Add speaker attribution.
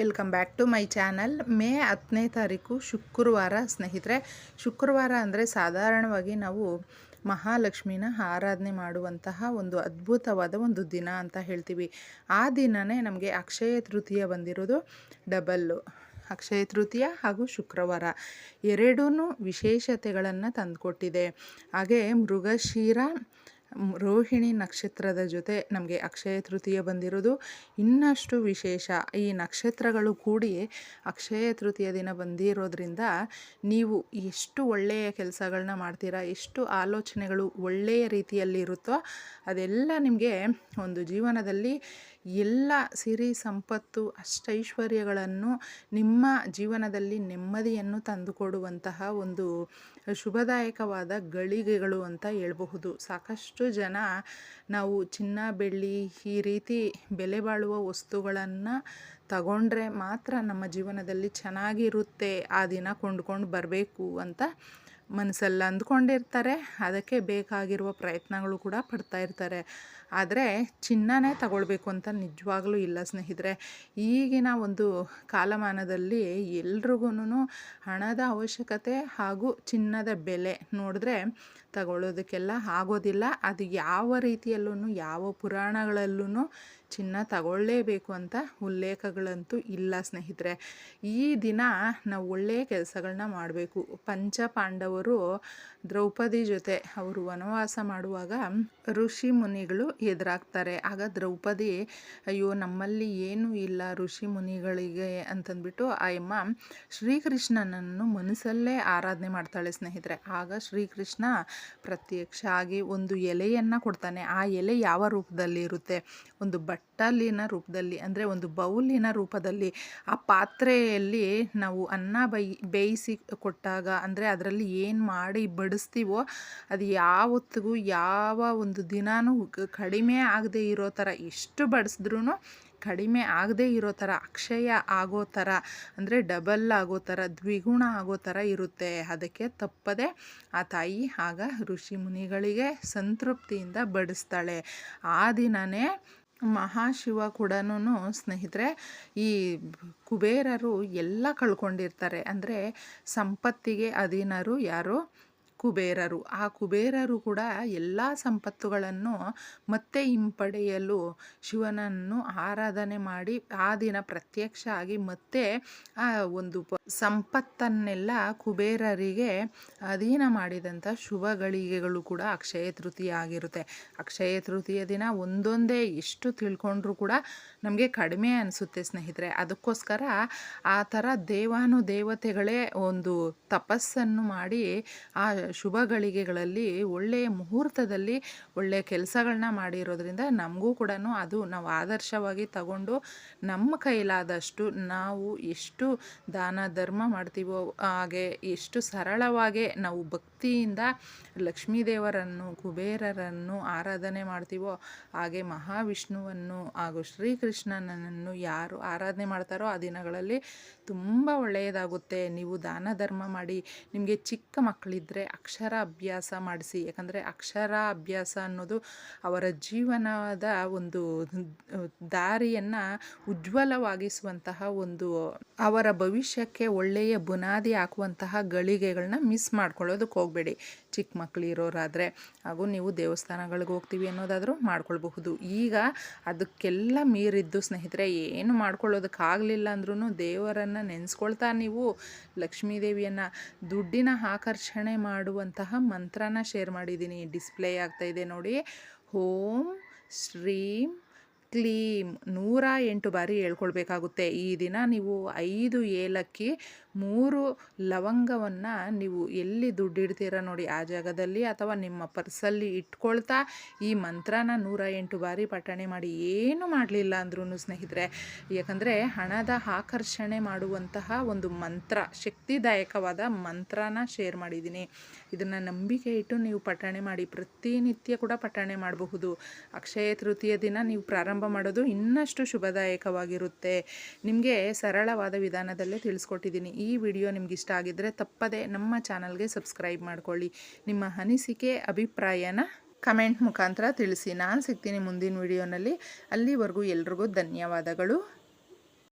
Speaker 1: Welcome back to my channel May ಹತ್ತನೇ ತಾರೀಕು ಶುಕ್ರವಾರ, ಸ್ನೇಹಿತರೆ. ಶುಕ್ರವಾರ ಅಂದರೆ ಸಾಧಾರಣವಾಗಿ ನಾವು ಮಹಾಲಕ್ಷ್ಮಿನ ಆರಾಧನೆ ಮಾಡುವಂತಹ ಒಂದು ಅದ್ಭುತವಾದ ಒಂದು ದಿನ ಅಂತ ಹೇಳ್ತೀವಿ. ಆ ದಿನವೇ ನಮಗೆ ಅಕ್ಷಯ ತೃತೀಯ ಬಂದಿರೋದು. ಡಬಲ್ಲು ಅಕ್ಷಯ ತೃತೀಯ ಹಾಗೂ ಶುಕ್ರವಾರ. ಎರಡೂ ವಿಶೇಷತೆಗಳನ್ನು ತಂದುಕೊಟ್ಟಿದೆ. ಹಾಗೆ ಮೃಗಶೀರ ರೋಹಿಣಿ ನಕ್ಷತ್ರದ ಜೊತೆ ನಮಗೆ ಅಕ್ಷಯ ತೃತೀಯ ಬಂದಿರೋದು. ಇನ್ನಷ್ಟು ವಿಶೇಷ, ಈ ನಕ್ಷತ್ರಗಳು ಕೂಡಿ ಅಕ್ಷಯ ತೃತೀಯ ದಿನ ಬಂದಿರೋದ್ರಿಂದ ನೀವು ಎಷ್ಟು ಒಳ್ಳೆಯ ಕೆಲಸಗಳನ್ನ ಮಾಡ್ತೀರಾ, ಎಷ್ಟು ಆಲೋಚನೆಗಳು ಒಳ್ಳೆಯ ರೀತಿಯಲ್ಲಿ ಇರುತ್ತೋ ಅದೆಲ್ಲ ನಿಮಗೆ ಒಂದು ಜೀವನದಲ್ಲಿ ಎಲ್ಲ ಸಿರಿ ಸಂಪತ್ತು ಅಷ್ಟೈಶ್ವರ್ಯಗಳನ್ನು ನಿಮ್ಮ ಜೀವನದಲ್ಲಿ ನೆಮ್ಮದಿಯನ್ನು ತಂದುಕೊಡುವಂತಹ ಒಂದು ಶುಭದಾಯಕವಾದ ಗಳಿಗೆಗಳು ಅಂತ ಹೇಳಬಹುದು. ಸಾಕಷ್ಟು ಜನ ನಾವು ಚಿನ್ನ, ಬೆಳ್ಳಿ ಈ ರೀತಿ ಬೆಲೆ ಬಾಳುವ ವಸ್ತುಗಳನ್ನು ತಗೊಂಡ್ರೆ ಮಾತ್ರ ನಮ್ಮ ಜೀವನದಲ್ಲಿ ಚೆನ್ನಾಗಿರುತ್ತೆ, ಆ ದಿನ ಕೊಂಡ್ಕೊಂಡು ಬರಬೇಕು ಅಂತ ಮನಸ್ಸಲ್ಲಿ ಅಂದ್ಕೊಂಡಿರ್ತಾರೆ. ಅದಕ್ಕೆ ಬೇಕಾಗಿರುವ ಪ್ರಯತ್ನಗಳು ಕೂಡ ಪಡ್ತಾ ಇರ್ತಾರೆ. ಆದರೆ ಚಿನ್ನನೇ ತಗೊಳ್ಬೇಕು ಅಂತ ನಿಜವಾಗ್ಲೂ ಇಲ್ಲ ಸ್ನೇಹಿತರೆ. ಈಗಿನ ಒಂದು ಕಾಲಮಾನದಲ್ಲಿ ಎಲ್ರಿಗೂ ಹಣದ ಅವಶ್ಯಕತೆ ಹಾಗೂ ಚಿನ್ನದ ಬೆಲೆ ನೋಡಿದ್ರೆ ತಗೊಳ್ಳೋದಕ್ಕೆಲ್ಲ ಆಗೋದಿಲ್ಲ. ಅದು ಯಾವ ರೀತಿಯಲ್ಲೂ ಯಾವ ಪುರಾಣಗಳಲ್ಲೂ ಚಿನ್ನ ತಗೊಳ್ಳೇಬೇಕು ಅಂತ ಉಲ್ಲೇಖಗಳಂತೂ ಇಲ್ಲ ಸ್ನೇಹಿತರೆ. ಈ ದಿನ ನಾವು ಒಳ್ಳೆಯ ಕೆಲಸಗಳನ್ನ ಮಾಡಬೇಕು. ಪಂಚ ಪಾಂಡವರು ದ್ರೌಪದಿ ಜೊತೆ ಅವರು ವನವಾಸ ಮಾಡುವಾಗ ಋಷಿ ಮುನಿಗಳು ಎದುರಾಗ್ತಾರೆ. ಆಗ ದ್ರೌಪದಿ, ಅಯ್ಯೋ, ನಮ್ಮಲ್ಲಿ ಏನೂ ಇಲ್ಲ ಋಷಿ ಮುನಿಗಳಿಗೆ ಅಂತಂದ್ಬಿಟ್ಟು ಆ ಯಮ್ಮ ಶ್ರೀಕೃಷ್ಣನನ್ನು ಮನಸ್ಸಲ್ಲೇ ಆರಾಧನೆ ಮಾಡ್ತಾಳೆ ಸ್ನೇಹಿತರೆ. ಆಗ ಶ್ರೀಕೃಷ್ಣ ಪ್ರತ್ಯಕ್ಷ ಆಗಿ ಒಂದು ಎಲೆಯನ್ನು ಕೊಡ್ತಾನೆ. ಆ ಎಲೆ ಯಾವ ರೂಪದಲ್ಲಿ ಇರುತ್ತೆ? ಒಂದು ಬಟ್ಟಲಿನ ರೂಪದಲ್ಲಿ, ಅಂದರೆ ಒಂದು ಬೌಲಿನ ರೂಪದಲ್ಲಿ. ಆ ಪಾತ್ರೆಯಲ್ಲಿ ನಾವು ಅನ್ನ ಬೈ, ಬೇಯಿಸಿ ಕೊಟ್ಟಾಗ, ಅಂದರೆ ಅದರಲ್ಲಿ ಏನು ಮಾಡಿ ಬಡಿಸ್ತೀವೋ, ಅದು ಯಾವತ್ತಿಗೂ, ಯಾವ ಒಂದು ದಿನಾನೂ ಕ- ಕಡಿಮೆ ಆಗದೆ ಇರೋ ಥರ, ಎಷ್ಟು ಬಡಿಸಿದ್ರೂ ಕಡಿಮೆ ಆಗದೇ ಇರೋ ಥರ, ಅಕ್ಷಯ ಆಗೋ ಥರ, ಅಂದರೆ ಡಬಲ್ ಆಗೋ ಥರ, ದ್ವಿಗುಣ ಆಗೋ ಥರ ಇರುತ್ತೆ. ಅದಕ್ಕೆ ತಪ್ಪದೆ ಆ ತಾಯಿ ಆಗ ಋಷಿ ಮುನಿಗಳಿಗೆ ಸಂತೃಪ್ತಿಯಿಂದ ಬಡಿಸ್ತಾಳೆ. ಆ ದಿನವೇ ಮಹಾಶಿವ ಕೂಡ ಸ್ನೇಹಿತರೆ, ಈ ಕುಬೇರರು ಎಲ್ಲ ಕಳ್ಕೊಂಡಿರ್ತಾರೆ. ಅಂದರೆ ಸಂಪತ್ತಿಗೆ ಅಧೀನರು ಯಾರು? ಕುಬೇರರು. ಆ ಕುಬೇರರು ಕೂಡ ಎಲ್ಲ ಸಂಪತ್ತುಗಳನ್ನು ಮತ್ತೆ ಹಿಂಪಡೆಯಲು ಶಿವನನ್ನು ಆರಾಧನೆ ಮಾಡಿ ಆ ದಿನ ಪ್ರತ್ಯಕ್ಷ ಆಗಿ ಮತ್ತೆ ಆ ಒಂದು ಸಂಪತ್ತನ್ನೆಲ್ಲ ಕುಬೇರರಿಗೆ ಅಧೀನ ಮಾಡಿದಂಥ ಶುಭ ಗಳಿಗೆಗಳು ಕೂಡ ಅಕ್ಷಯ ತೃತೀಯ ಆಗಿರುತ್ತೆ. ಅಕ್ಷಯ ತೃತೀಯ ದಿನ ಒಂದೊಂದೇ ಎಷ್ಟು ತಿಳ್ಕೊಂಡ್ರೂ ಕೂಡ ನಮಗೆ ಕಡಿಮೆ ಅನಿಸುತ್ತೆ ಸ್ನೇಹಿತರೆ. ಅದಕ್ಕೋಸ್ಕರ ಆ ಥರ ದೇವಾನು ದೇವತೆಗಳೇ ಒಂದು ತಪಸ್ಸನ್ನು ಮಾಡಿ ಆ ಶುಭ ಗಳಿಗೆಗಳಲ್ಲಿ ಒಳ್ಳೆಯ ಮುಹೂರ್ತದಲ್ಲಿ ಒಳ್ಳೆಯ ಕೆಲಸಗಳನ್ನ ಮಾಡಿರೋದ್ರಿಂದ ನಮಗೂ ಕೂಡ ಅದು ನಾವು ಆದರ್ಶವಾಗಿ ತಗೊಂಡು ನಮ್ಮ ಕೈಲಾದಷ್ಟು ನಾವು ಎಷ್ಟು ದಾನ ಧರ್ಮ ಮಾಡ್ತೀವೋ ಹಾಗೆ ಎಷ್ಟು ಸರಳವಾಗಿ ನಾವು ಭಕ್ತಿಯಿಂದ ಲಕ್ಷ್ಮೀದೇವರನ್ನು, ಕುಬೇರರನ್ನು ಆರಾಧನೆ ಮಾಡ್ತೀವೋ, ಹಾಗೆ ಮಹಾವಿಷ್ಣುವನ್ನು ಹಾಗೂ ಶ್ರೀಕೃಷ್ಣನನ್ನು ಯಾರು ಆರಾಧನೆ ಮಾಡ್ತಾರೋ ಆ ದಿನಗಳಲ್ಲಿ ತುಂಬ ಒಳ್ಳೆಯದಾಗುತ್ತೆ. ನೀವು ದಾನ ಧರ್ಮ ಮಾಡಿ, ನಿಮಗೆ ಚಿಕ್ಕ ಮಕ್ಕಳಿದ್ದರೆ ಅಕ್ಷರ ಅಭ್ಯಾಸ ಮಾಡಿಸಿ. ಯಾಕಂದರೆ ಅಕ್ಷರ ಅಭ್ಯಾಸ ಅನ್ನೋದು ಅವರ ಜೀವನದ ಒಂದು ದಾರಿಯನ್ನು ಉಜ್ವಲವಾಗಿಸುವಂತಹ ಒಂದು ಅವರ ಭವಿಷ್ಯಕ್ಕೆ ಒಳ್ಳೆಯ ಬುನಾದಿ ಹಾಕುವಂತಹ ಗಳಿಗೆಗಳನ್ನ ಮಿಸ್ ಮಾಡ್ಕೊಳ್ಳೋದಕ್ಕೆ ಹೋಗಬೇಡಿ. ಚಿಕ್ಕ ಮಕ್ಕಳು ಇರೋರಾದರೆ ಹಾಗೂ ನೀವು ದೇವಸ್ಥಾನಗಳಿಗೆ ಹೋಗ್ತೀವಿ ಅನ್ನೋದಾದರೂ ಮಾಡ್ಕೊಳ್ಬಹುದು. ಈಗ ಅದಕ್ಕೆಲ್ಲ ಮೀರಿದ್ದು ಸ್ನೇಹಿತರೆ, ಏನು ಮಾಡ್ಕೊಳ್ಳೋದಕ್ಕಾಗಲಿಲ್ಲ ಅಂದ್ರೂ ದೇವರನ್ನು ನೆನೆಸ್ಕೊಳ್ತಾ ನೀವು ಲಕ್ಷ್ಮೀದೇವಿಯನ್ನು ದುಡ್ಡಿನ ಆಕರ್ಷಣೆ ಮಾಡುವಂತಹ ಮಂತ್ರನ ಶೇರ್ ಮಾಡಿದ್ದೀನಿ. ಡಿಸ್ಪ್ಲೇ ಆಗ್ತಾ ಇದೆ ನೋಡಿ. ಓಂ ಶ್ರೀಂ ಕ್ಲೀಂ ನೂರ ಎಂಟು ಬಾರಿ ಹೇಳ್ಕೊಳ್ಬೇಕಾಗುತ್ತೆ. ಈ ದಿನ ನೀವು ಐದು ಏಲಕ್ಕಿ, ಮೂರು ಲವಂಗವನ್ನು ನೀವು ಎಲ್ಲಿ ದುಡ್ಡಿಡ್ತೀರ ನೋಡಿ, ಆ ಜಾಗದಲ್ಲಿ ಅಥವಾ ನಿಮ್ಮ ಪರ್ಸಲ್ಲಿ ಇಟ್ಕೊಳ್ತಾ ಈ ಮಂತ್ರನ ನೂರ ಎಂಟು ಬಾರಿ ಪಠಣೆ ಮಾಡಿ ಏನು ಮಾಡಲಿಲ್ಲ ಅಂದ್ರೂ ಸ್ನೇಹಿತರೆ, ಯಾಕಂದರೆ ಹಣದ ಆಕರ್ಷಣೆ ಮಾಡುವಂತಹ ಒಂದು ಮಂತ್ರ, ಶಕ್ತಿದಾಯಕವಾದ ಮಂತ್ರನ ಶೇರ್ ಮಾಡಿದ್ದೀನಿ. ಇದನ್ನು ನಂಬಿಕೆ ಇಟ್ಟು ನೀವು ಪಠಣೆ ಮಾಡಿ, ಪ್ರತಿನಿತ್ಯ ಕೂಡ ಪಠಣೆ ಮಾಡಬಹುದು. ಅಕ್ಷಯ ತೃತೀಯ ದಿನ ನೀವು ಪ್ರಾರಂಭ ಮಾಡೋದು ಇನ್ನಷ್ಟು ಶುಭದಾಯಕವಾಗಿರುತ್ತೆ. ನಿಮಗೆ ಸರಳವಾದ ವಿಧಾನದಲ್ಲೇ ತಿಳಿಸ್ಕೊಟ್ಟಿದ್ದೀನಿ. ಈ ವಿಡಿಯೋ ನಿಮ್ಗೆ ಇಷ್ಟ ಆಗಿದ್ದರೆ ತಪ್ಪದೆ ನಮ್ಮ ಚಾನಲ್ಗೆ ಸಬ್ಸ್ಕ್ರೈಬ್ ಮಾಡ್ಕೊಳ್ಳಿ. ನಿಮ್ಮ ಅನಿಸಿಕೆ, ಅಭಿಪ್ರಾಯನ ಕಮೆಂಟ್ ಮುಖಾಂತರ ತಿಳಿಸಿ. ನಾನು ಸಿಗ್ತೀನಿ ಮುಂದಿನ ವಿಡಿಯೋನಲ್ಲಿ. ಅಲ್ಲಿವರೆಗೂ ಎಲ್ರಿಗೂ ಧನ್ಯವಾದಗಳು.